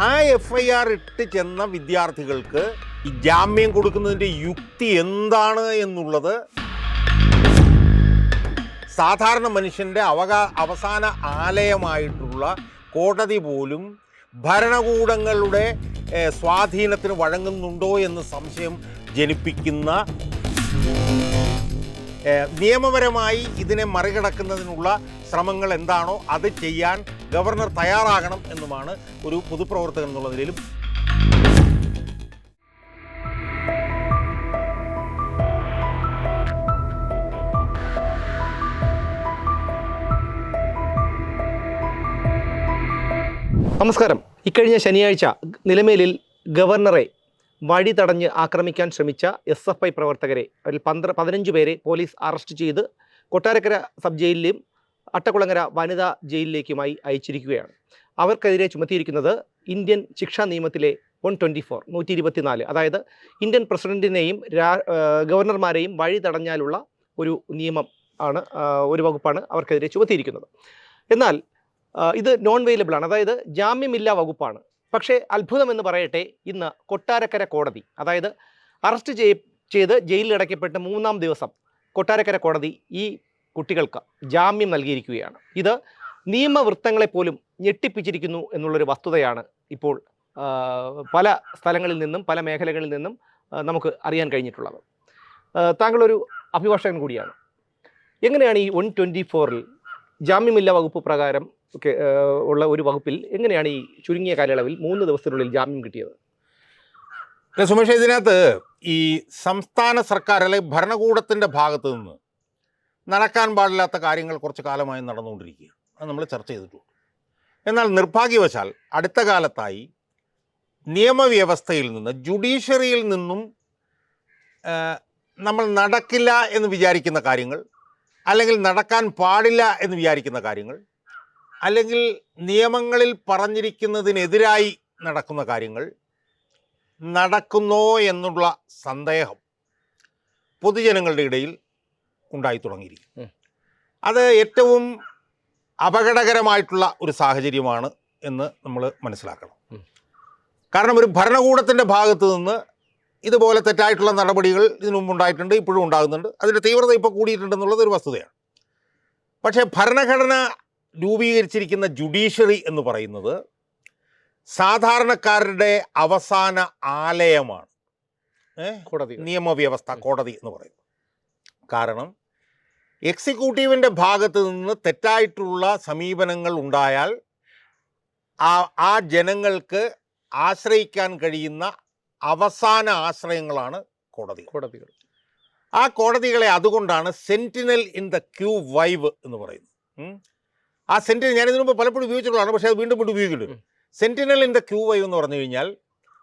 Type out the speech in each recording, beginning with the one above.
ആ F I R ഇട്ട് ചെന്ന വിദ്യാർത്ഥികൾക്ക് ഈ ജാമ്യം കൊടുക്കുന്നതിന്റെ യുക്തി എന്താണ് എന്നുള്ളത് സാധാരണ മനുഷ്യന്റെ അവകാ അവസാന ആലയമായിട്ടുള്ള കോടതി പോലും ഭരണകൂടങ്ങളുടെ സ്വാധീനത്തിന് വഴങ്ങുന്നുണ്ടോ എന്ന് സംശയം ജനിപ്പിക്കുന്ന നിയമപരമായി ഇതിനെ മറികടക്കുന്നതിനുള്ള ശ്രമങ്ങൾ എന്താണോ അത് ചെയ്യാൻ ഗവർണർ തയ്യാറാകണം എന്നുമാണ് ഒരു പൊതുപ്രവർത്തകൻ എന്നുള്ള നിലയിലും നമസ്കാരം. ഇക്കഴിഞ്ഞ ശനിയാഴ്ച നിലമേലിൽ ഗവർണറെ വഴി തടഞ്ഞ് ആക്രമിക്കാൻ ശ്രമിച്ച എസ് എഫ് ഐ പ്രവർത്തകരെ അതിൽ പന്ത്ര പതിനഞ്ച് പേരെ പോലീസ് അറസ്റ്റ് ചെയ്ത് കൊട്ടാരക്കര സബ് ജയിലിലെയും അട്ടക്കുളങ്ങര വനിതാ ജയിലിലേക്കുമായി അയച്ചിരിക്കുകയാണ്. അവർക്കെതിരെ ചുമത്തിയിരിക്കുന്നത് ഇന്ത്യൻ ശിക്ഷാ നിയമത്തിലെ വൺ ട്വന്റി ഫോർ നൂറ്റി ഇരുപത്തിനാല് അതായത് ഇന്ത്യൻ പ്രസിഡന്റിനെയും ഗവർണർമാരെയും വഴി തടഞ്ഞാലുള്ള ഒരു നിയമം ആണ് ഒരു വകുപ്പാണ് അവർക്കെതിരെ ചുമത്തിയിരിക്കുന്നത്. എന്നാൽ ഇത് നോൺ വെയിലബിൾ ആണ്. അതായത് ജാമ്യമില്ലാ വകുപ്പാണ്. പക്ഷേ അത്ഭുതം എന്ന് പറയട്ടെ ഇന്ന് കൊട്ടാരക്കര കോടതി അതായത് അറസ്റ്റ് ചെയ് ചെയ്ത് ജയിലിൽ അടയ്ക്കപ്പെട്ട് മൂന്നാം ദിവസം കൊട്ടാരക്കര കോടതി ഈ കുട്ടികൾക്ക് ജാമ്യം നൽകിയിരിക്കുകയാണ്. ഇത് നിയമവൃത്തങ്ങളെ പോലും ഞെട്ടിപ്പിച്ചിരിക്കുന്നു എന്നുള്ളൊരു വസ്തുതയാണ് ഇപ്പോൾ പല സ്ഥലങ്ങളിൽ നിന്നും പല മേഖലകളിൽ നിന്നും നമുക്ക് അറിയാൻ കഴിഞ്ഞിട്ടുള്ളത്. താങ്കളൊരു അഭിഭാഷകൻ കൂടിയാണ്. എങ്ങനെയാണ് ഈ വൺ ട്വന്റി ഫോറിൽ ജാമ്യമില്ല വകുപ്പ് പ്രകാരം ഉള്ള ഒരു വകുപ്പിൽ എങ്ങനെയാണ് ഈ ചുരുങ്ങിയ കാലയളവിൽ മൂന്ന് ദിവസത്തിനുള്ളിൽ ജാമ്യം കിട്ടിയത്? സുമേഷ് ഇതിനകത്ത് ഈ സംസ്ഥാന സർക്കാർ അല്ലെങ്കിൽ ഭരണകൂടത്തിന്റെ ഭാഗത്തു നിന്ന് നടക്കാൻ പാടില്ലാത്ത കാര്യങ്ങൾ കുറച്ച് കാലമായി നടന്നുകൊണ്ടിരിക്കുകയാണ്. അത് നമ്മൾ ചർച്ച ചെയ്തിട്ടുണ്ട്. എന്നാൽ നിർഭാഗ്യവശാൽ അടുത്ത കാലത്തായി നിയമവ്യവസ്ഥയിൽ നിന്ന് ജുഡീഷ്യറിയിൽ നിന്നും നമ്മൾ നടക്കില്ല എന്ന് വിചാരിക്കുന്ന കാര്യങ്ങൾ അല്ലെങ്കിൽ നടക്കാൻ പാടില്ല എന്ന് വിചാരിക്കുന്ന കാര്യങ്ങൾ അല്ലെങ്കിൽ നിയമങ്ങളിൽ പറഞ്ഞിരിക്കുന്നതിനെതിരായി നടക്കുന്ന കാര്യങ്ങൾ നടക്കുന്നോ എന്നുള്ള സന്ദേഹം പൊതുജനങ്ങളുടെ ഇടയിൽ ഉണ്ടായി തുടങ്ങിയിരിക്കും. അത് ഏറ്റവും അപകടകരമായിട്ടുള്ള ഒരു സാഹചര്യമാണ് എന്ന് നമ്മൾ മനസ്സിലാക്കണം. കാരണം ഒരു ഭരണകൂടത്തിന്റെ ഭാഗത്ത് നിന്ന് ഇതുപോലെ തെറ്റായിട്ടുള്ള നടപടികൾ ഇതിനു മുമ്പ് ഉണ്ടായിട്ടുണ്ട് ഇപ്പോഴും ഉണ്ടാകുന്നുണ്ട്. അതിന്റെ തീവ്രത ഇപ്പോൾ കൂടിയിട്ടുണ്ടെന്നുള്ളത് ഒരു വസ്തുതയാണ്. പക്ഷേ ഭരണഘടന രൂപീകരിച്ചിരിക്കുന്ന ജുഡീഷ്യറി എന്ന് പറയുന്നത് സാധാരണക്കാരുടെ അവസാന ആലയമാണ്. കോടതി നിയമവ്യവസ്ഥ കോടതി എന്ന് പറയുന്നത്. കാരണം എക്സിക്യൂട്ടീവിന്റെ ഭാഗത്ത് നിന്ന് തെറ്റായിട്ടുള്ള സമീപനങ്ങൾ ഉണ്ടായാൽ ആ ആ ജനങ്ങൾക്ക് ആശ്രയിക്കാൻ കഴിയുന്ന അവസാന ആശ്രയങ്ങളാണ് കോടതി കോടതികൾ. ആ കോടതികളെ അതുകൊണ്ടാണ് sentinel in the qui vive എന്ന് പറയുന്നത്. ആ സെന്റിനൽ ഞാൻ ഇതിനു മുമ്പ് പലപ്പോഴും ഉപയോഗിച്ചിട്ടുള്ളതാണ് പക്ഷേ അത് വീണ്ടും വീണ്ടും ഉപയോഗിക്കുന്നുണ്ട് sentinel in the qui vive എന്ന് പറഞ്ഞു കഴിഞ്ഞാൽ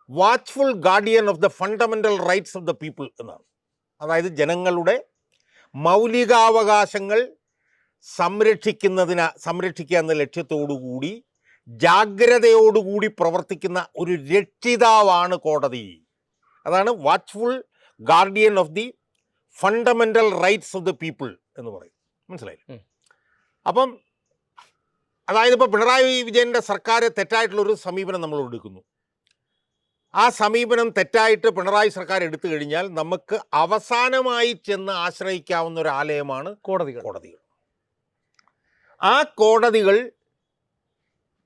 watchful guardian of the fundamental rights of the people എന്നാണ്. അതായത് ജനങ്ങളുടെ മൗലികാവകാശങ്ങൾ സംരക്ഷിക്കുന്നതിന് സംരക്ഷിക്കുക എന്ന ലക്ഷ്യത്തോടുകൂടി ജാഗ്രതയോടുകൂടി പ്രവർത്തിക്കുന്ന ഒരു രക്ഷിതാവാണ് കോടതി. അതാണ് watchful guardian of the fundamental rights of the people എന്ന് പറയും മനസ്സിലായില്ലേ? അപ്പം അതായത് ഇപ്പോൾ പിണറായി വിജയന്റെ സർക്കാർ തെറ്റായിട്ടുള്ളൊരു സമീപനം നമ്മൾ എടുക്കുന്നു. ആ സമീപനം തെറ്റായിട്ട് പിണറായി സർക്കാർ എടുത്തു കഴിഞ്ഞാൽ നമുക്ക് അവസാനമായി ചെന്ന് ആശ്രയിക്കാവുന്ന ഒരു ആലയമാണ് കോടതികൾ. കോടതികൾ. ആ കോടതികൾ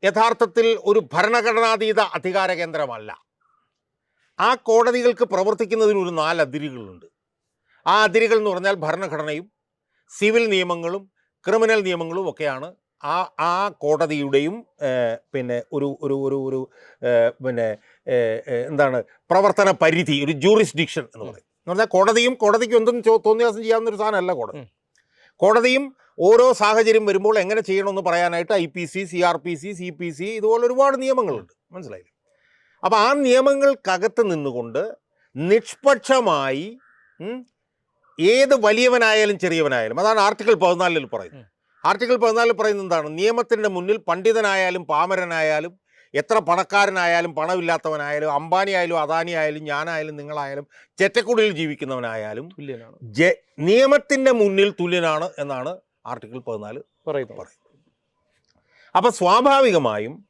യഥാർത്ഥത്തിൽ ഒരു ഭരണഘടനാതീത അധികാര കേന്ദ്രമല്ല. ആ കോടതികൾക്ക് പ്രവർത്തിക്കുന്നതിന് ഒരു നാല് അതിരുകളുണ്ട്. ആ അതിരുകൾ എന്ന് പറഞ്ഞാൽ ഭരണഘടനയും സിവിൽ നിയമങ്ങളും ക്രിമിനൽ നിയമങ്ങളും ഒക്കെയാണ് ആ ആ കോടതിയുടെയും പിന്നെ ഒരു ഒരു ഒരു ഒരു പിന്നെ എന്താണ് പ്രവർത്തന പരിധി ഒരു ജൂറിസ്ഡിക്ഷൻ എന്ന് പറയും. എന്ന് പറഞ്ഞാൽ കോടതിയും കോടതിക്ക് എന്തും തോന്നിയാസം ചെയ്യാവുന്ന ഒരു സാധനമല്ല കോടതി. കോടതിയും ഓരോ സാഹചര്യം വരുമ്പോൾ എങ്ങനെ ചെയ്യണമെന്ന് പറയാനായിട്ട് I P C C R P C C P C ഇതുപോലെ ഒരുപാട് നിയമങ്ങളുണ്ട്. മനസ്സിലായില്ലേ? അപ്പോൾ ആ നിയമങ്ങൾക്കകത്ത് നിന്നുകൊണ്ട് നിഷ്പക്ഷമായി ഏത് വലിയവനായാലും ചെറിയവനായാലും അതാണ് ആർട്ടിക്കിൾ പതിനാലിൽ പറയുന്നത്. ആർട്ടിക്കിൾ പതിനാലിൽ പറയുന്നത് എന്താണ്? നിയമത്തിന്റെ മുന്നിൽ പണ്ഡിതനായാലും പാമരനായാലും എത്ര പണക്കാരനായാലും പണമില്ലാത്തവനായാലും അംബാനി ആയാലും അദാനി ആയാലും ഞാനായാലും നിങ്ങളായാലും ചെറ്റക്കുടിയിൽ ജീവിക്കുന്നവനായാലും തുല്യനാണ്. ജ നിയമത്തിന്റെ മുന്നിൽ തുല്യനാണ് എന്നാണ് ആർട്ടിക്കിൾ പതിനാല് പറയുന്നത്. പറയുന്നത്. അപ്പം സ്വാഭാവികമായും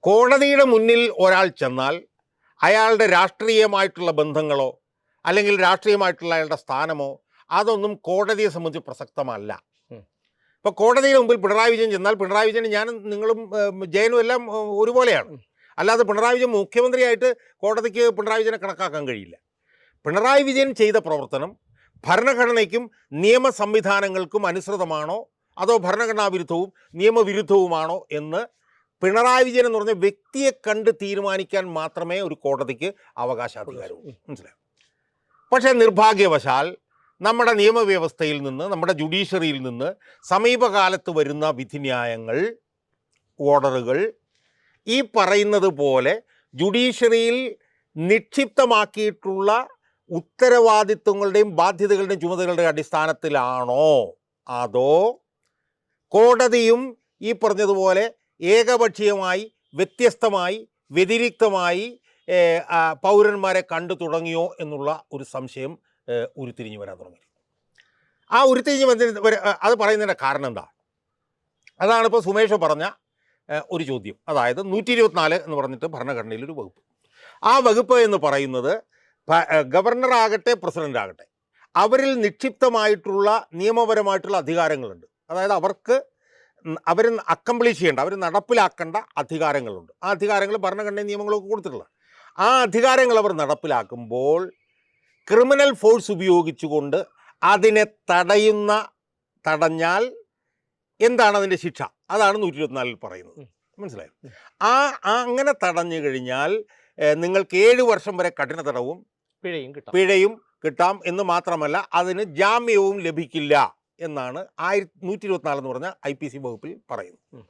കോടതിയുടെ മുന്നിൽ ഒരാൾ ചെന്നാൽ അയാളുടെ രാഷ്ട്രീയമായിട്ടുള്ള ബന്ധങ്ങളോ അല്ലെങ്കിൽ രാഷ്ട്രീയമായിട്ടുള്ള അയാളുടെ സ്ഥാനമോ അതൊന്നും കോടതിയെ സംബന്ധിച്ച് പ്രസക്തമല്ല. ഇപ്പോൾ കോടതിയുടെ മുമ്പിൽ പിണറായി വിജയൻ ചെന്നാൽ പിണറായി വിജയൻ ഞാനും നിങ്ങളും ജയനും എല്ലാം ഒരുപോലെയാണ്. അല്ലാതെ പിണറായി വിജയൻ മുഖ്യമന്ത്രിയായിട്ട് കോടതിക്ക് പിണറായി വിജയനെ കണക്കാക്കാൻ കഴിയില്ല. പിണറായി വിജയൻ ചെയ്ത പ്രവർത്തനം ഭരണഘടനയ്ക്കും നിയമ സംവിധാനങ്ങൾക്കും അനുസൃതമാണോ? അതോ ഭരണഘടനാ വിരുദ്ധവും നിയമവിരുദ്ധവുമാണോ എന്ന് പിണറായി വിജയൻ എന്ന് പറഞ്ഞ വ്യക്തിയെ കണ്ട് തീരുമാനിക്കാൻ മാത്രമേ ഒരു കോടതിക്ക് അവകാശാധികാരവും മനസ്സിലായോ? പക്ഷേ നിർഭാഗ്യവശാൽ നമ്മുടെ നിയമവ്യവസ്ഥയിൽ നിന്ന് നമ്മുടെ ജുഡീഷ്യറിയിൽ നിന്ന് സമീപകാലത്ത് വരുന്ന വിധിന്യായങ്ങൾ ഓർഡറുകൾ ഈ പറയുന്നത് പോലെ ജുഡീഷ്യറിയിൽ നിക്ഷിപ്തമാക്കിയിട്ടുള്ള ഉത്തരവാദിത്വങ്ങളുടെയും ബാധ്യതകളുടെയും ചുമതലകളുടെയും അടിസ്ഥാനത്തിലാണോ? അതോ കോടതിയും ഈ പറഞ്ഞതുപോലെ ഏകപക്ഷീയമായി വ്യത്യസ്തമായി വ്യതിരിക്തമായി പൗരന്മാരെ കണ്ടു തുടങ്ങിയോ എന്നുള്ള ഒരു സംശയം ഉരുത്തിരിഞ്ഞു വരാൻ തുടങ്ങി. ആ ഉരുത്തിരിഞ്ഞ് വന്നിരുന്ന അത് പറയുന്നതിന്റെ കാരണം എന്താ? അതാണ് ഇപ്പോൾ സുമേഷ് പറഞ്ഞ ഒരു ചോദ്യം. അതായത് നൂറ്റി ഇരുപത്തിനാല് എന്ന് പറഞ്ഞിട്ട് ഭരണഘടനയിൽ ഒരു വകുപ്പ്. ആ വകുപ്പ് എന്ന് പറയുന്നത് ഗവർണറാകട്ടെ പ്രസിഡന്റ് ആകട്ടെ അവരിൽ നിക്ഷിപ്തമായിട്ടുള്ള നിയമപരമായിട്ടുള്ള അധികാരങ്ങളുണ്ട്. അതായത് അവർക്ക് അവർ അക്കംപ്ലീഷ് ചെയ്യേണ്ട അവർ നടപ്പിലാക്കേണ്ട അധികാരങ്ങളുണ്ട്. ആ അധികാരങ്ങൾ ഭരണഘടനയും നിയമങ്ങളൊക്കെ കൊടുത്തിട്ടുള്ള. ആ അധികാരങ്ങൾ അവർ നടപ്പിലാക്കുമ്പോൾ ക്രിമിനൽ ഫോഴ്സ് ഉപയോഗിച്ചുകൊണ്ട് അതിനെ തടയുന്ന തടഞ്ഞാൽ എന്താണ് അതിന്റെ ശിക്ഷ? അതാണ് നൂറ്റി ഇരുപത്തിനാലിൽ പറയുന്നത്. മനസ്സിലായോ? ആ അങ്ങനെ തടഞ്ഞു കഴിഞ്ഞാൽ നിങ്ങൾക്ക് ഏഴ് വർഷം വരെ കഠിന തടവും പിഴയും കിട്ടും. പിഴയും കിട്ടാം എന്ന് മാത്രമല്ല അതിന് ജാമ്യവും ലഭിക്കില്ല എന്നാണ് ആയിരത്തി നൂറ്റി ഇരുപത്തിനാല് എന്ന് പറഞ്ഞ ഐ പി സി വകുപ്പിൽ പറയുന്നു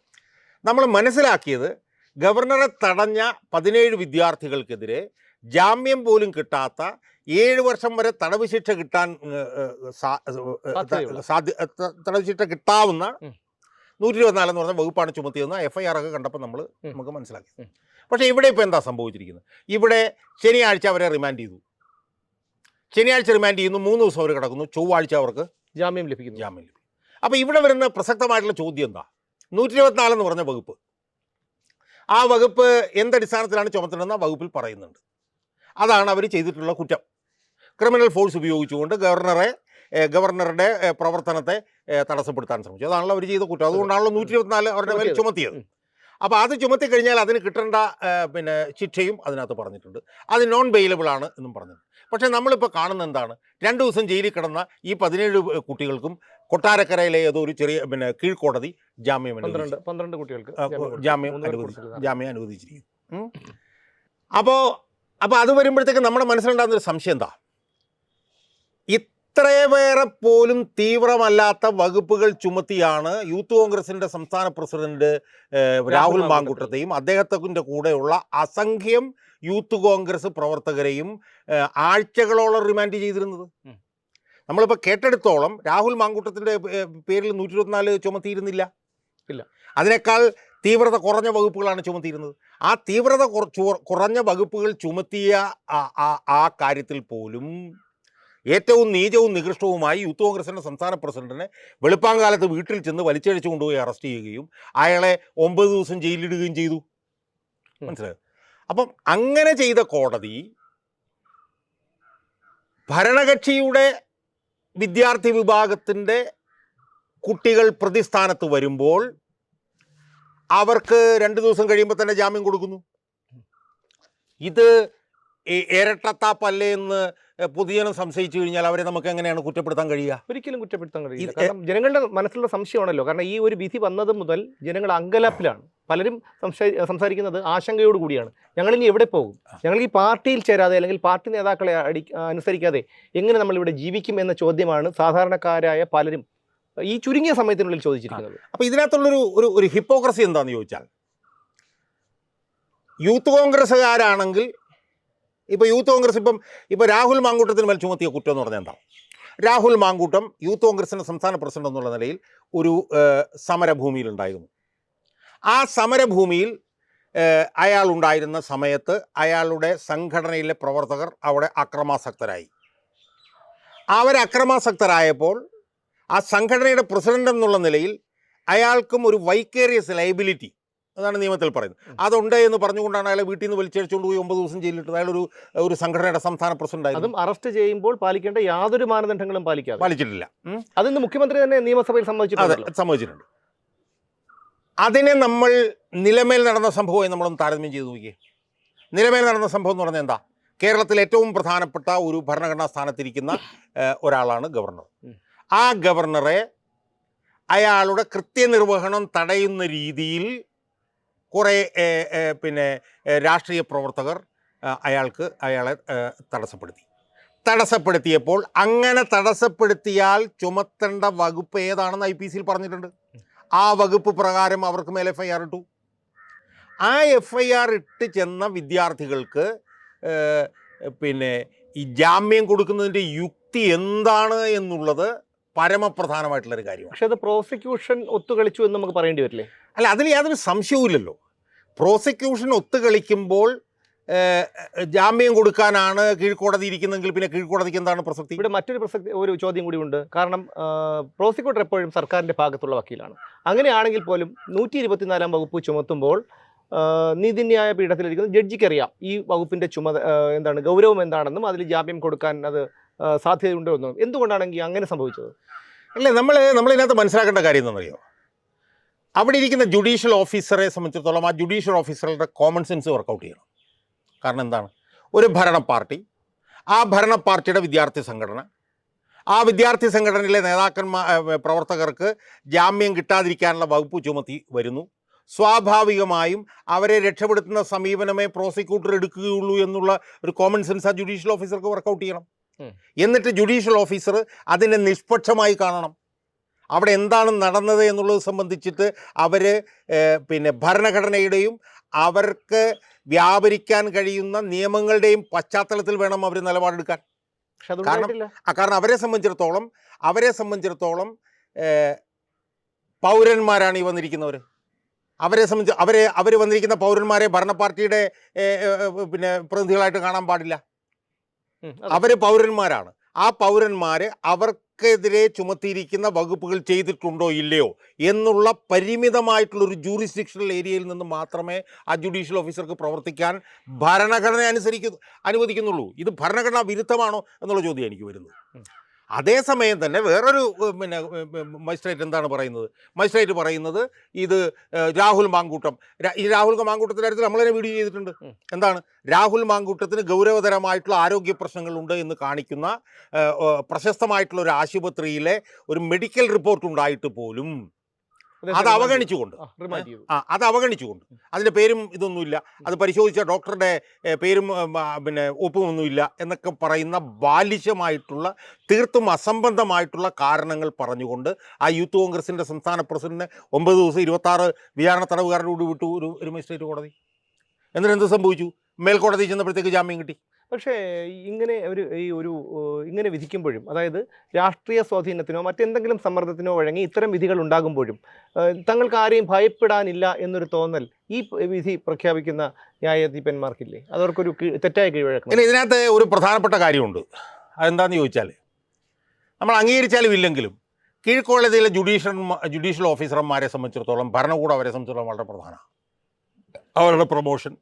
നമ്മൾ മനസ്സിലാക്കിയത് ഗവർണറെ തടഞ്ഞ പതിനേഴ് വിദ്യാർത്ഥികൾക്കെതിരെ ജാമ്യം പോലും കിട്ടാത്ത ഏഴ് വർഷം വരെ തടവ് ശിക്ഷ കിട്ടാൻ. സാധ്യ തടവ് ശിക്ഷ കിട്ടാവുന്ന. നൂറ്റി ഇരുപത്തിനാല് എന്ന് പറഞ്ഞ വകുപ്പാണ് ചുമത്തിയതെന്ന് എഫ് ഐ ആർ ഒക്കെ കണ്ടപ്പോൾ നമ്മൾ. നമുക്ക് മനസ്സിലാക്കി. പക്ഷേ ഇവിടെ ഇപ്പോൾ എന്താ സംഭവിച്ചിരിക്കുന്നത്? ഇവിടെ ശനിയാഴ്ച അവരെ റിമാൻഡ് ചെയ്തു. ശനിയാഴ്ച റിമാൻഡ് ചെയ്യുന്നു മൂന്ന് ദിവസം അവർ കിടക്കുന്നു ചൊവ്വാഴ്ച അവർക്ക് ജാമ്യം ലഭിക്കുന്നു. ജാമ്യം ലഭിക്കും അപ്പോൾ ഇവിടെ വരുന്ന പ്രസക്തമായിട്ടുള്ള ചോദ്യം എന്താ? നൂറ്റി ഇരുപത്തിനാല് എന്ന് പറഞ്ഞ വകുപ്പ്. ആ വകുപ്പ് എന്തടിസ്ഥാനത്തിലാണ് ചുമത്തുന്നതെന്ന് ആ വകുപ്പിൽ പറയുന്നുണ്ട്. അതാണ് അവർ ചെയ്തിട്ടുള്ള കുറ്റം. ക്രിമിനൽ ഫോഴ്സ് ഉപയോഗിച്ചുകൊണ്ട് ഗവർണറെ ഗവർണറുടെ പ്രവർത്തനത്തെ തടസ്സപ്പെടുത്താൻ ശ്രമിച്ചു. അതാണല്ലോ അവർ ചെയ്ത കുറ്റം. അതുകൊണ്ടാണല്ലോ നൂറ്റി ഇരുപത്തിനാല് അവരുടെ മേൽ ചുമത്തിയത്. അപ്പോൾ അത് ചുമത്തി കഴിഞ്ഞാൽ അതിന് കിട്ടേണ്ട പിന്നെ ശിക്ഷയും അതിനകത്ത് പറഞ്ഞിട്ടുണ്ട്. അത് നോൺ ബെയിലബിൾ ആണ് എന്നും പറഞ്ഞിട്ടുണ്ട്. പക്ഷേ നമ്മളിപ്പോൾ കാണുന്ന എന്താണ്? രണ്ട് ദിവസം ജയിലിൽ കിടന്ന ഈ പതിനേഴ് കുട്ടികൾക്കും കൊട്ടാരക്കരയിലെ ഏതോ ഒരു ചെറിയ പിന്നെ കീഴ്ക്കോടതി ജാമ്യം അനുവദിച്ചു. പന്ത്രണ്ട് പന്ത്രണ്ട് കുട്ടികൾക്ക് ജാമ്യം ജാമ്യം അനുവദിച്ചു ജാമ്യം അനുവദിച്ചിരിക്കുന്നു. അപ്പോൾ അപ്പോൾ അത് വരുമ്പോഴത്തേക്ക് നമ്മുടെ മനസ്സിലുണ്ടാകുന്ന ഒരു സംശയം എന്താ? ഇത്രയേറെ പോലും തീവ്രമല്ലാത്ത വകുപ്പുകൾ ചുമത്തിയാണ് യൂത്ത് കോൺഗ്രസിന്റെ സംസ്ഥാന പ്രസിഡന്റ് രാഹുൽ മാങ്കുട്ടത്തെയും. അദ്ദേഹത്തിന്റെ കൂടെയുള്ള അസംഖ്യം യൂത്ത് കോൺഗ്രസ് പ്രവർത്തകരെയും ആഴ്ചകളോളം റിമാൻഡ് ചെയ്തിരുന്നത്. നമ്മളിപ്പോൾ കേട്ടെടുത്തോളം രാഹുൽ മാങ്കൂട്ടത്തിന്റെ പേരിൽ നൂറ്റി ഇരുപത്തിനാല് ചുമത്തിയിരുന്നില്ല. ഇല്ല. അതിനേക്കാൾ തീവ്രത കുറഞ്ഞ വകുപ്പുകളാണ് ചുമത്തിയിരുന്നത്. ആ തീവ്രത കുറഞ്ഞ വകുപ്പുകൾ ചുമത്തിയ ആ കാര്യത്തിൽ പോലും ഏറ്റവും നീചവും നികൃഷ്ടവുമായി യൂത്ത് കോൺഗ്രസിന്റെ സംസ്ഥാന പ്രസിഡന്റിനെ വെളുപ്പാങ്കാലത്ത് വീട്ടിൽ ചെന്ന് വലിച്ചഴിച്ചു കൊണ്ടുപോയി അറസ്റ്റ് ചെയ്യുകയും അയാളെ ഒമ്പത് ദിവസം ജയിലിടുകയും ചെയ്തു. മനസ്സിലായോ? അപ്പം അങ്ങനെ ചെയ്ത കോടതി ഭരണകക്ഷിയുടെ വിദ്യാർത്ഥി വിഭാഗത്തിന്റെ കുട്ടികൾ പ്രതിസ്ഥാനത്ത് വരുമ്പോൾ അവർക്ക് രണ്ട് ദിവസം കഴിയുമ്പോൾ തന്നെ ജാമ്യം കൊടുക്കുന്നു. ഇത് ഇരട്ടത്താപ്പല്ലേ എന്ന് പൊതുജനം സംശയിച്ചു കഴിഞ്ഞാൽ അവരെ നമുക്ക് എങ്ങനെയാണ് കുറ്റപ്പെടുത്താൻ കഴിയുക? ഒരിക്കലും കുറ്റപ്പെടുത്താൻ കഴിയില്ല. കാരണം ജനങ്ങളുടെ മനസ്സിലുള്ള സംശയമാണല്ലോ. കാരണം ഈ ഒരു വിധി വന്നത് മുതൽ ജനങ്ങൾ അങ്കലാപ്പിലാണ്. പലരും സംസാ- സംസാരിക്കുന്നത് ആശങ്കയോട് കൂടിയാണ്. ഞങ്ങൾ ഇനി എവിടെ പോകും? ഞങ്ങൾ ഈ പാർട്ടിയിൽ ചേരാതെ അല്ലെങ്കിൽ പാർട്ടി നേതാക്കളെ അടി അനുസരിക്കാതെ എങ്ങനെ നമ്മൾ ഇവിടെ ജീവിക്കും എന്ന ചോദ്യമാണ് സാധാരണക്കാരായ പലരും ഈ ചുരുങ്ങിയ സമയത്തിനുള്ളിൽ ചോദിച്ചിരിക്കുന്നത്. അപ്പോൾ ഇതിനകത്തുള്ളൊരു ഒരു ഒരു ഹിപ്പോക്രസി എന്താണെന്ന് ചോദിച്ചാൽ യൂത്ത് കോൺഗ്രസ്സുകാരാണെങ്കിൽ ഇപ്പോൾ യൂത്ത് കോൺഗ്രസ് ഇപ്പം ഇപ്പോൾ രാഹുൽ മാങ്കൂട്ടത്തിന് മേൽ ചുമത്തിയ കുറ്റം എന്ന് പറഞ്ഞാൽ എന്താ? രാഹുൽ മാങ്കൂട്ടം യൂത്ത് കോൺഗ്രസിന്റെ സംസ്ഥാന പ്രസിഡന്റ് എന്നുള്ള നിലയിൽ ഒരു സമരഭൂമിയിലുണ്ടായിരുന്നു ആ സമരഭൂമിയിൽ അയാൾ ഉണ്ടായിരുന്ന സമയത്ത് അയാളുടെ സംഘടനയിലെ പ്രവർത്തകർ അവിടെ അക്രമാസക്തരായി. അവർ അക്രമാസക്തരായപ്പോൾ ആ സംഘടനയുടെ പ്രസിഡന്റ് എന്നുള്ള നിലയിൽ അയാൾക്കും ഒരു വൈക്കേറിയസ് ലൈബിലിറ്റി അതാണ് നിയമത്തിൽ പറയുന്നത്. അതുണ്ട് എന്ന് പറഞ്ഞുകൊണ്ടാണ് അയാളെ വീട്ടിൽ നിന്ന് വലിച്ചടിച്ചുകൊണ്ട് പോയി ഒമ്പത് ദിവസം ജയിലിട്ടത് അയാൾ ഒരു ഒരു സംഘടനയുടെ സംസ്ഥാന പ്രസിഡന്റ് അതും അറസ്റ്റ് ചെയ്യുമ്പോൾ പാലിക്കേണ്ട യാതൊരു മാനദണ്ഡങ്ങളും പാലിക്കാതെ. പാലിച്ചിട്ടില്ല. അതിന് അതിന്ന് മുഖ്യമന്ത്രി തന്നെ നിയമസഭയിൽ സംബന്ധിച്ചിട്ടുണ്ട് സംഭവിച്ചിട്ടുണ്ട് അതിനെ നമ്മൾ നിലമേൽ നടന്ന സംഭവമായി നമ്മളൊന്ന് താരതമ്യം ചെയ്ത് നോക്കിയേ. നിലമേൽ നടന്ന സംഭവം എന്ന് പറഞ്ഞാൽ എന്താ? കേരളത്തിൽ ഏറ്റവും പ്രധാനപ്പെട്ട ഒരു ഭരണഘടനാ സ്ഥാനത്തിരിക്കുന്ന ഒരാളാണ് ഗവർണർ. ആ ഗവർണറെ അയാളുടെ കൃത്യനിർവഹണം തടയുന്ന രീതിയിൽ കുറേ പിന്നെ രാഷ്ട്രീയ പ്രവർത്തകർ അയാൾക്ക് അയാളെ തടസ്സപ്പെടുത്തി. തടസ്സപ്പെടുത്തിയപ്പോൾ അങ്ങനെ തടസ്സപ്പെടുത്തിയാൽ ചുമത്തേണ്ട വകുപ്പ് ഏതാണെന്ന് ഐ പി സിയിൽ പറഞ്ഞിട്ടുണ്ട്. ആ വകുപ്പ് പ്രകാരം അവർക്ക് മേൽ എഫ് ഐ ആർ ഇട്ടു. ആ എഫ് ഐ ആർ ഇട്ട് ചെന്ന വിദ്യാർത്ഥികൾക്ക് പിന്നെ ഈ ജാമ്യം കൊടുക്കുന്നതിന്റെ യുക്തി എന്താണ് എന്നുള്ളത് പരമപ്രധാനമായിട്ടുള്ളൊരു കാര്യമാണ്. പക്ഷേ അത് പ്രോസിക്യൂഷൻ ഒത്തുകളിച്ചു എന്ന് നമുക്ക് പറയേണ്ടി വരില്ലേ? അല്ല അതിൽ യാതൊരു സംശയവുമില്ലല്ലോ. പ്രോസിക്യൂഷൻ ഒത്തുകളിക്കുമ്പോൾ ജാമ്യം കൊടുക്കാനാണ് കീഴ്ക്കോടതി ഇരിക്കുന്നതെങ്കിൽ പിന്നെ കീഴ്ക്കോടതിക്ക് എന്താണ് പ്രസക്തി? ഇവിടെ മറ്റൊരു പ്രസക്തി ഒരു ചോദ്യം കൂടി ഉണ്ട്. കാരണം പ്രോസിക്യൂട്ടർ എപ്പോഴും സർക്കാരിന്റെ ഭാഗത്തുള്ള വക്കീലാണ്. അങ്ങനെയാണെങ്കിൽ പോലും നൂറ്റി ഇരുപത്തിനാലാം വകുപ്പ് ചുമത്തുമ്പോൾ നീതിന്യായ പീഠത്തിലിരിക്കുന്ന ജഡ്ജിക്കറിയാം ഈ വകുപ്പിന്റെ ചുമത എന്താണ് ഗൗരവം എന്താണെന്നും അതിൽ ജാമ്യം കൊടുക്കാൻ അത് സാധ്യതയുണ്ടോ എന്നോ? എന്തുകൊണ്ടാണെങ്കിൽ അങ്ങനെ സംഭവിച്ചത്? അല്ലേ നമ്മൾ നമ്മളിതിനകത്ത് മനസ്സിലാക്കേണ്ട കാര്യം എന്താണെന്നറിയോ? അവിടെ ഇരിക്കുന്ന ജുഡീഷ്യൽ ഓഫീസറെ സംബന്ധിച്ചിടത്തോളം ആ ജുഡീഷ്യൽ ഓഫീസറുടെ കോമൺ സെൻസ് വർക്കൗട്ട് ചെയ്യണം. കാരണം എന്താണ്? ഒരു ഭരണ പാർട്ടി ആ ഭരണ പാർട്ടിയുടെ വിദ്യാർത്ഥി സംഘടന ആ വിദ്യാർത്ഥി സംഘടനയിലെ നേതാക്കന്മാർ പ്രവർത്തകർക്ക് ജാമ്യം കിട്ടാതിരിക്കാനുള്ള വകുപ്പ് ചുമത്തി വരുന്നു. സ്വാഭാവികമായും അവരെ രക്ഷപ്പെടുത്തുന്ന സമീപനമേ പ്രോസിക്യൂട്ടർ എടുക്കുകയുള്ളൂ എന്നുള്ള ഒരു കോമൺ സെൻസ് ആ ജുഡീഷ്യൽ ഓഫീസർക്ക് വർക്കൗട്ട് ചെയ്യണം. എന്നിട്ട് ജുഡീഷ്യൽ ഓഫീസർ അതിനെ നിഷ്പക്ഷമായി കാണണം. അവിടെ എന്താണ് നടന്നത് എന്നുള്ളത് സംബന്ധിച്ചിട്ട് അവർ പിന്നെ ഭരണഘടനയുടെയും അവർക്ക് വ്യാപരിക്കാൻ കഴിയുന്ന നിയമങ്ങളുടെയും പശ്ചാത്തലത്തിൽ വേണം അവർ നിലപാടെടുക്കാൻ. കാരണം കാരണം അവരെ സംബന്ധിച്ചിടത്തോളം അവരെ സംബന്ധിച്ചിടത്തോളം പൗരന്മാരാണ് ഈ വന്നിരിക്കുന്നവർ അവരെ സംബന്ധിച്ച് അവരെ അവർ വന്നിരിക്കുന്ന പൗരന്മാരെ ഭരണ പാർട്ടിയുടെ പിന്നെ പ്രതിനിധികളായിട്ട് കാണാൻ പാടില്ല. അവർ പൗരന്മാരാണ്. ആ പൗരന്മാർ അവർക്കെതിരെ ചുമത്തിയിരിക്കുന്ന വകുപ്പുകൾ ചെയ്തിട്ടുണ്ടോ ഇല്ലയോ എന്നുള്ള പരിമിതമായിട്ടുള്ള ഒരു ജൂറിസ്ഡിക്ഷണൽ ഏരിയയിൽ നിന്ന് മാത്രമേ ആ ജുഡീഷ്യൽ ഓഫീസർക്ക് പ്രവർത്തിക്കാൻ ഭരണഘടന അനുസരിക്കുന്നു അനുവദിക്കുന്നുള്ളൂ. ഇത് ഭരണഘടനാ വിരുദ്ധമാണോ എന്നുള്ള ചോദ്യം എനിക്ക് വരുന്നത്. അതേസമയം തന്നെ വേറൊരു പിന്നെ മജിസ്ട്രേറ്റ് എന്താണ് പറയുന്നത്? മജിസ്ട്രേറ്റ് പറയുന്നത് ഇത് രാഹുൽ മാങ്കൂട്ടം. ഈ രാഹുൽ മാങ്കൂട്ടത്തിന്റെ കാര്യത്തിൽ നമ്മളതിനെ വീഡിയോ ചെയ്തിട്ടുണ്ട്. എന്താണ്? രാഹുൽ മാങ്കൂട്ടത്തിന് ഗൗരവതരമായിട്ടുള്ള ആരോഗ്യ പ്രശ്നങ്ങളുണ്ട് എന്ന് കാണിക്കുന്ന പ്രശസ്തമായിട്ടുള്ള ഒരു ആശുപത്രിയിലെ ഒരു മെഡിക്കൽ റിപ്പോർട്ട് ഉണ്ടായിട്ട് പോലും അതെ, അവഗണിച്ചുകൊണ്ട്. അത് അവഗണിച്ചുകൊണ്ട്. അതിന്റെ പേരും ഇതൊന്നുമില്ല. അത് പരിശോധിച്ച ഡോക്ടറുടെ പേരും പിന്നെ ഒപ്പുമൊന്നുമില്ല എന്നൊക്കെ പറയുന്ന ബാലിശമായിട്ടുള്ള തീർത്തും അസംബന്ധമായിട്ടുള്ള കാരണങ്ങൾ പറഞ്ഞുകൊണ്ട് ആ യൂത്ത് കോൺഗ്രസിന്റെ സംസ്ഥാന പ്രസിഡന്റിനെ ഒമ്പത് ദിവസം ഇരുപത്താറ് വിചാരണ തടവുകാരുടെ കൂടി വിട്ടു ഒരു ഒരു മജിസ്ട്രേറ്റ് കോടതി. എന്നിട്ട് എന്ത് സംഭവിച്ചു? മേൽക്കോടതി ചെന്നപ്പോഴത്തേക്ക് ജാമ്യം കിട്ടി. പക്ഷേ ഇങ്ങനെ ഒരു ഈ ഒരു ഇങ്ങനെ വിധിക്കുമ്പോഴും അതായത് രാഷ്ട്രീയ സ്വാധീനത്തിനോ മറ്റെന്തെങ്കിലും സമ്മർദ്ദത്തിനോ വഴങ്ങി ഇത്തരം വിധികൾ ഉണ്ടാകുമ്പോഴും തങ്ങൾക്ക് ആരെയും ഭയപ്പെടാനില്ല എന്നൊരു തോന്നൽ ഈ വിധി പ്രഖ്യാപിക്കുന്ന ന്യായാധിപന്മാർക്കില്ലേ? അതവർക്കൊരു കീ- തെറ്റായ കീഴ്വഴക്കം ഇനി ഇതിനകത്ത് ഒരു പ്രധാനപ്പെട്ട കാര്യമുണ്ട്. അതെന്താണെന്ന് ചോദിച്ചാൽ നമ്മൾ അംഗീകരിച്ചാലും ഇല്ലെങ്കിലും കീഴ്ക്കോടതിയിലെ ജുഡീഷ്യൽ ജുഡീഷ്യൽ ഓഫീസർമാരെ സംബന്ധിച്ചിടത്തോളം ഭരണകൂടം അവരെ സംബന്ധിച്ചിടത്തോളം വളരെ പ്രധാനമാണ് അവരുടെ പ്രൊമോഷൻ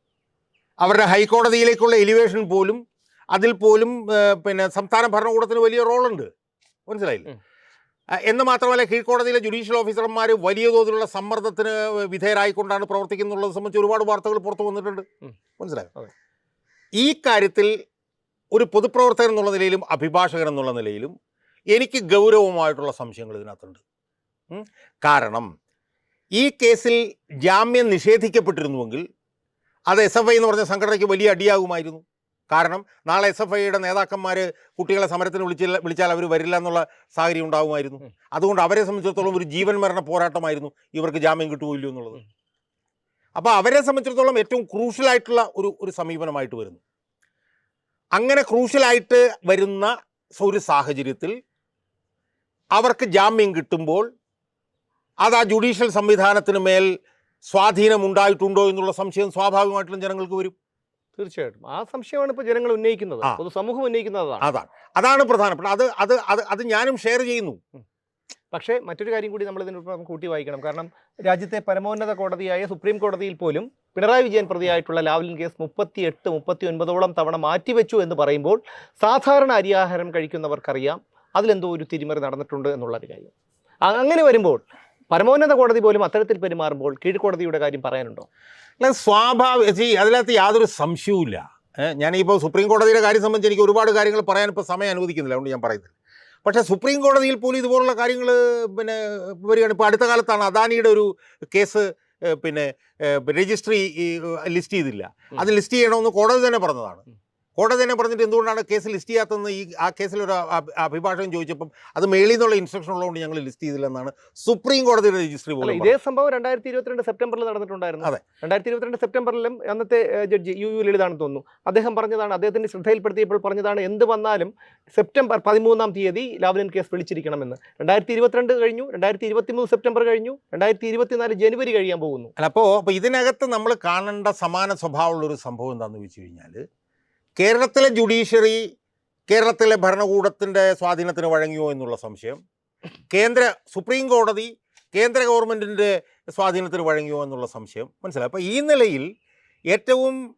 അവരുടെ ഹൈക്കോടതിയിലേക്കുള്ള എലിവേഷൻ പോലും അതിൽ പോലും പിന്നെ സംസ്ഥാന ഭരണകൂടത്തിന് വലിയ റോളുണ്ട്. മനസ്സിലായില്ലേ. എന്ന് മാത്രമല്ല കീഴ്ക്കോടതിയിലെ ജുഡീഷ്യൽ ഓഫീസർമാർ വലിയ തോതിലുള്ള സമ്മർദ്ദത്തിന് വിധേയരായിക്കൊണ്ടാണ് പ്രവർത്തിക്കുന്നുള്ളത് സംബന്ധിച്ച് ഒരുപാട് വാർത്തകൾ പുറത്തു വന്നിട്ടുണ്ട്. മനസ്സിലായോ? ഈ കാര്യത്തിൽ ഒരു പൊതുപ്രവർത്തകൻ എന്നുള്ള നിലയിലും അഭിഭാഷകൻ എന്നുള്ള നിലയിലും എനിക്ക് ഗൗരവമായിട്ടുള്ള സംശയങ്ങൾ ഇതിനകത്തുണ്ട്. കാരണം ഈ കേസിൽ ജാമ്യം നിഷേധിക്കപ്പെട്ടിരുന്നുവെങ്കിൽ അത് എസ് എഫ് ഐ എന്ന് പറഞ്ഞ സംഘടനയ്ക്ക് വലിയ അടിയാകുമായിരുന്നു. കാരണം നാളെ എസ് എഫ് ഐയുടെ നേതാക്കന്മാർ കുട്ടികളെ സമരത്തിന് വിളിച്ചില്ല വിളിച്ചാൽ അവർ വരില്ല എന്നുള്ള സാഹചര്യം ഉണ്ടാകുമായിരുന്നു. അതുകൊണ്ട് അവരെ സംബന്ധിച്ചിടത്തോളം ഒരു ജീവൻ മരണ പോരാട്ടമായിരുന്നു ഇവർക്ക് ജാമ്യം കിട്ടുകയില്ലോ എന്നുള്ളത്. അപ്പോൾ അവരെ സംബന്ധിച്ചിടത്തോളം ഏറ്റവും ക്രൂഷ്യലായിട്ടുള്ള ഒരു ഒരു സമീപനമായിട്ട് വരുന്നു. അങ്ങനെ ക്രൂഷ്യലായിട്ട് വരുന്ന ഒരു സാഹചര്യത്തിൽ അവർക്ക് ജാമ്യം കിട്ടുമ്പോൾ അത് ആ ജുഡീഷ്യൽ സംവിധാനത്തിന് മേൽ സ്വാധീനം ഉണ്ടായിട്ടുണ്ടോ എന്നുള്ള സംശയം സ്വാഭാവികമായിട്ടും ജനങ്ങൾക്ക് വരും. തീർച്ചയായിട്ടും. ആ സംശയമാണ് ഇപ്പോൾ ജനങ്ങൾ ഉന്നയിക്കുന്നത്. പൊതുസമൂഹം ഉന്നയിക്കുന്നത് അതാണ്. അതാണ് പ്രധാനപ്പെട്ട അത് അത് അത് അത് ഞാനും ഷെയർ ചെയ്യുന്നു. പക്ഷേ മറ്റൊരു കാര്യം കൂടി നമ്മൾ ഇതിനൊപ്പം കൂട്ടി വായിക്കണം. കാരണം രാജ്യത്തെ പരമോന്നത കോടതിയായ സുപ്രീം കോടതിയിൽ പോലും പിണറായി വിജയൻ പ്രതിയായിട്ടുള്ള ലാവ്ലിൻ കേസ് മുപ്പത്തി എട്ട് മുപ്പത്തി ഒൻപതോളം തവണ മാറ്റിവെച്ചു എന്ന് പറയുമ്പോൾ സാധാരണ അരിയാഹാരം കഴിക്കുന്നവർക്കറിയാം അതിലെന്തോ ഒരു തിരിമറി നടന്നിട്ടുണ്ട് എന്നുള്ളൊരു കാര്യം. അങ്ങനെ വരുമ്പോൾ പരമോന്നത കോടതി പോലും അത്തരത്തിൽ പെരുമാറുമ്പോൾ കീഴ്ക്കോടതിയുടെ കാര്യം പറയാനുണ്ടോ? അല്ല സ്വാഭാവിക അതിനകത്ത് യാതൊരു സംശയവുമില്ല. ഞാനിപ്പോൾ സുപ്രീം കോടതിയുടെ കാര്യം സംബന്ധിച്ച് എനിക്ക് ഒരുപാട് കാര്യങ്ങൾ പറയാൻ ഇപ്പോൾ സമയം അനുവദിക്കുന്നില്ല അതുകൊണ്ട് ഞാൻ പറയുന്നില്ല പക്ഷേ സുപ്രീം കോടതിയിൽ പോലും ഇതുപോലുള്ള കാര്യങ്ങൾ പിന്നെ വരികയാണ്. ഇപ്പോൾ അടുത്ത കാലത്താണ് അദാനിയുടെ ഒരു കേസ് പിന്നെ രജിസ്ട്രി ലിസ്റ്റ് ചെയ്തില്ല. അത് ലിസ്റ്റ് ചെയ്യണമെന്ന് കോടതി തന്നെ പറഞ്ഞതാണ്. കോടതി തന്നെ പറഞ്ഞിട്ട് എന്തുകൊണ്ടാണ് കേസ് ലിസ്റ്റ് ചെയ്യാത്തതെന്ന് ഈ ആ കേസിൽ ഒരു അഭി- അഭിഭാഷകൻ ചോദിച്ചപ്പം അത് മേളിൽ നിന്നുള്ള ഇൻസ്ട്രക്ഷൻ ഉള്ളതുകൊണ്ട് ഞങ്ങൾ ലിസ്റ്റ് ചെയ്തില്ലെന്നാണ് സുപ്രീം കോടതിയുടെ രജിസ്ട്രി പോലും ഇതേ സംഭവം രണ്ടായിരത്തി ഇരുപത്തിരണ്ട് സെപ്റ്റംബറിൽ നടന്നിട്ടുണ്ടായിരുന്നു. അതെ. രണ്ടായിരത്തി ഇരുപത്തിരണ്ട് സെപ്റ്റംബറിലും അന്നത്തെ ജഡ്ജി യു യു ലളിതാണെന്ന് തോന്നുന്നു. അദ്ദേഹം പറഞ്ഞതാണ് അദ്ദേഹത്തിന്റെ ശ്രദ്ധയിൽപ്പെടുത്തിയപ്പോൾ പറഞ്ഞതാണ് എന്ത് വന്നാലും സെപ്റ്റംബർ പതിമൂന്നാം തീയതി ലാവ്ലിൻ കേസ് വിളിച്ചിരിക്കണമെന്ന്. രണ്ടായിരത്തി ഇരുപത്തിരണ്ട് കഴിഞ്ഞു രണ്ടായിരത്തി ഇരുപത്തി മൂന്ന് സെപ്റ്റംബർ കഴിഞ്ഞു രണ്ടായിരത്തി ഇരുപത്തിനാല് ജനുവരി കഴിയാൻ പോകുന്നു. അല്ല അപ്പോൾ അപ്പോൾ ഇതിനകത്ത് നമ്മൾ കാണേണ്ട സമാന സ്വഭാവമുള്ളൊരു സംഭവം എന്താണെന്ന് വെച്ച് കഴിഞ്ഞാൽ കേരളത്തിലെ ജുഡീഷ്യറി കേരളത്തിലെ ഭരണകൂടത്തിന്റെ സ്വാധീനത്തിന് വഴങ്ങിയോ എന്നുള്ള സംശയം കേന്ദ്ര സുപ്രീം കോടതി കേന്ദ്ര ഗവൺമെന്റിന്റെ സ്വാധീനത്തിന് വഴങ്ങിയോ എന്നുള്ള സംശയം. മനസ്സിലായി? അപ്പോൾ ഈ നിലയിൽ ഏറ്റവും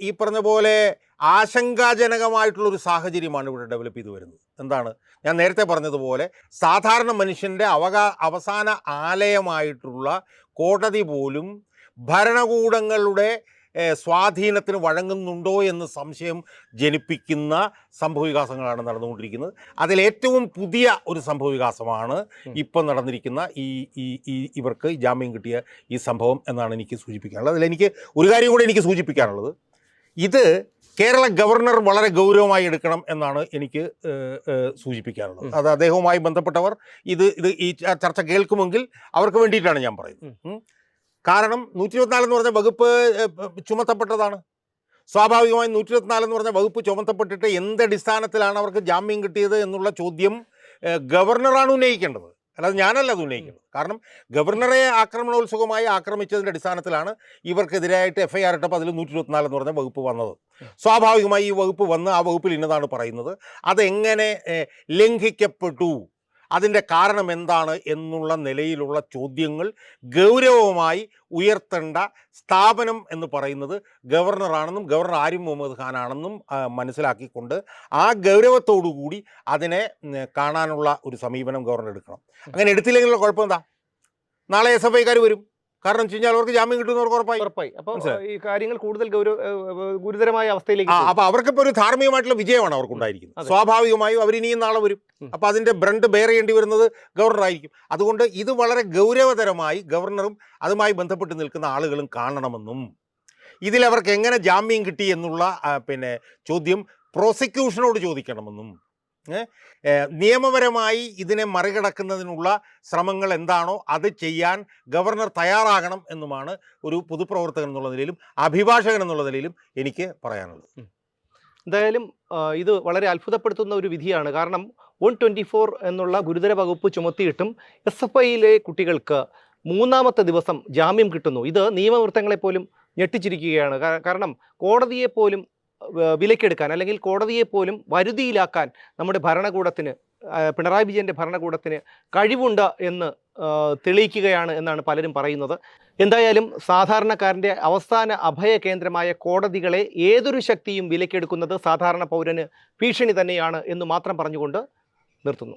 ഈ പറഞ്ഞ പോലെ ആശങ്കാജനകമായിട്ടുള്ളൊരു സാഹചര്യമാണ് ഇവിടെ ഡെവലപ്പ് ചെയ്തു വരുന്നത്. എന്താണ്? ഞാൻ നേരത്തെ പറഞ്ഞതുപോലെ സാധാരണ മനുഷ്യന്റെ അവകാ അവസാന ആലയമായിട്ടുള്ള കോടതി പോലും ഭരണകൂടങ്ങളുടെ സ്വാധീനത്തിന് വഴങ്ങുന്നുണ്ടോ എന്ന് സംശയം ജനിപ്പിക്കുന്ന സംഭവവികാസങ്ങളാണ് നടന്നുകൊണ്ടിരിക്കുന്നത്. അതിലേറ്റവും പുതിയ ഒരു സംഭവവികാസമാണ്. ഇപ്പം നടന്നിരിക്കുന്ന ഈ ഈ ഇവർക്ക് ജാമ്യം കിട്ടിയ ഈ സംഭവം എന്നാണ് എനിക്ക് സൂചിപ്പിക്കാനുള്ളത്. അതിലെനിക്ക് ഒരു കാര്യം കൂടി എനിക്ക് സൂചിപ്പിക്കാനുള്ളത്. ഇത് കേരള ഗവർണർ വളരെ ഗൗരവമായി എടുക്കണം എന്നാണ് എനിക്ക് സൂചിപ്പിക്കാനുള്ളത്. അത് അദ്ദേഹവുമായി ബന്ധപ്പെട്ടവർ ഇത് ഇത് ഈ ചർച്ച കേൾക്കുമെങ്കിൽ അവർക്ക് വേണ്ടിയിട്ടാണ് ഞാൻ പറയുന്നത്. കാരണം നൂറ്റി ഇരുപത്തിനാല് എന്ന് പറഞ്ഞ വകുപ്പ് ചുമത്തപ്പെട്ടതാണ്. സ്വാഭാവികമായും നൂറ്റി ഇരുപത്തിനാല് എന്ന് പറഞ്ഞ വകുപ്പ് ചുമത്തപ്പെട്ടിട്ട് എന്ത് അടിസ്ഥാനത്തിലാണ് അവർക്ക് ജാമ്യം കിട്ടിയത് എന്നുള്ള ചോദ്യം ഗവർണറാണ് ഉന്നയിക്കേണ്ടത്. അല്ലാതെ ഞാനല്ല അത് ഉന്നയിക്കുന്നത്. കാരണം ഗവർണറെ ആക്രമണോത്സുകമായി ആക്രമിച്ചതിന്റെ അടിസ്ഥാനത്തിലാണ് ഇവർക്കെതിരായിട്ട് എഫ് ഐ ആർ ഇട്ടപ്പോൾ അതിൽ നൂറ്റി ഇരുപത്തിനാല് എന്ന് പറഞ്ഞ വകുപ്പ് വന്നത്. സ്വാഭാവികമായി ഈ വകുപ്പ് വന്ന് ആ വകുപ്പിൽ ഇന്നതാണ് പറയുന്നത്. അതെങ്ങനെ ലംഘിക്കപ്പെട്ടു? അതിന്റെ കാരണം എന്താണ് എന്നുള്ള നിലയിലുള്ള ചോദ്യങ്ങൾ ഗൗരവമായി ഉയർത്തേണ്ട സ്ഥാപനം എന്ന് പറയുന്നത് ഗവർണറാണെന്നും ഗവർണർ ആരിഫ് മുഹമ്മദ് ഖാനാണെന്നും മനസ്സിലാക്കിക്കൊണ്ട് ആ ഗൗരവത്തോടു കൂടി അതിനെ കാണാനുള്ള ഒരു സമീപനം ഗവർണർ എടുക്കണം. അങ്ങനെ എടുത്തില്ലെങ്കിലുള്ള കുഴപ്പം എന്താ? നാളെ എസ് എഫ് ഐക്കാർ വരും. കാരണം വെച്ച് കഴിഞ്ഞാൽ അവർക്ക് ജാമ്യം കിട്ടുന്നവർക്ക് ഉറപ്പായി. ഉറപ്പായി. അപ്പോൾ ഈ കാര്യങ്ങൾ കൂടുതൽ ഗൗരവ ഗുരുതരമായ അവസ്ഥയിലേക്ക് ആ അവർക്ക് അപ്പൊ അവർക്കിപ്പോ ഒരു ധാർമ്മികമായിട്ടുള്ള വിജയമാണ് അവർക്ക് ഉണ്ടായിരിക്കുന്നത് സ്വാഭാവികമായും അവർ ഇനിയും നാളെ വരും. അപ്പോൾ അപ്പൊ അതിന്റെ ബ്രണ്ട് ബെയർ ചെയ്യേണ്ടി വരുന്നത് ഗവർണറായിരിക്കും. അതുകൊണ്ട് ഇത് വളരെ ഗൗരവതരമായി ഗവർണറും അതുമായി ബന്ധപ്പെട്ട് നിൽക്കുന്ന ആളുകളും കാണണമെന്നും ഇതിലവർക്ക് എങ്ങനെ ജാമ്യം കിട്ടി എന്നുള്ള പിന്നെ ചോദ്യം പ്രോസിക്യൂഷനോട് ചോദിക്കണമെന്നും നിയമപരമായി ഇതിനെ മറികടക്കുന്നതിനുള്ള ശ്രമങ്ങൾ എന്താണോ അത് ചെയ്യാൻ ഗവർണർ തയ്യാറാകണം എന്നുമാണ് ഒരു പൊതുപ്രവർത്തകൻ എന്നുള്ള നിലയിലും അഭിഭാഷകൻ എന്നുള്ള നിലയിലും എനിക്ക് പറയാനുള്ളത്. എന്തായാലും ഇത് വളരെ അത്ഭുതപ്പെടുത്തുന്ന ഒരു വിധിയാണ്. കാരണം വൺ ട്വന്റി ഫോർ എന്നുള്ള ഗുരുതര വകുപ്പ് ചുമത്തിയിട്ടും എസ് എഫ് ഐയിലെ കുട്ടികൾക്ക് മൂന്നാമത്തെ ദിവസം ജാമ്യം കിട്ടുന്നു. ഇത് നിയമവൃത്തങ്ങളെപ്പോലും ഞെട്ടിച്ചിരിക്കുകയാണ്. കാരണം കോടതിയെ പോലും ആ, വിലക്കെടുക്കാൻ അല്ലെങ്കിൽ കോടതിയെ പോലും വരുതിയിലാക്കാൻ നമ്മുടെ ഭരണകൂടത്തിന് പിണറായി വിജയന്റെ ഭരണകൂടത്തിന് കഴിവുണ്ട് എന്ന് തെളിയിക്കുകയാണ് എന്നാണ് പലരും പറയുന്നത്. എന്തായാലും സാധാരണക്കാരന്റെ അവസാന അഭയ കേന്ദ്രമായ കോടതികളെ ഏതൊരു ശക്തിയും വിലക്കെടുക്കുന്നത് സാധാരണ പൗരന് ഭീഷണി തന്നെയാണ് എന്ന് മാത്രം പറഞ്ഞുകൊണ്ട് നിർത്തുന്നു.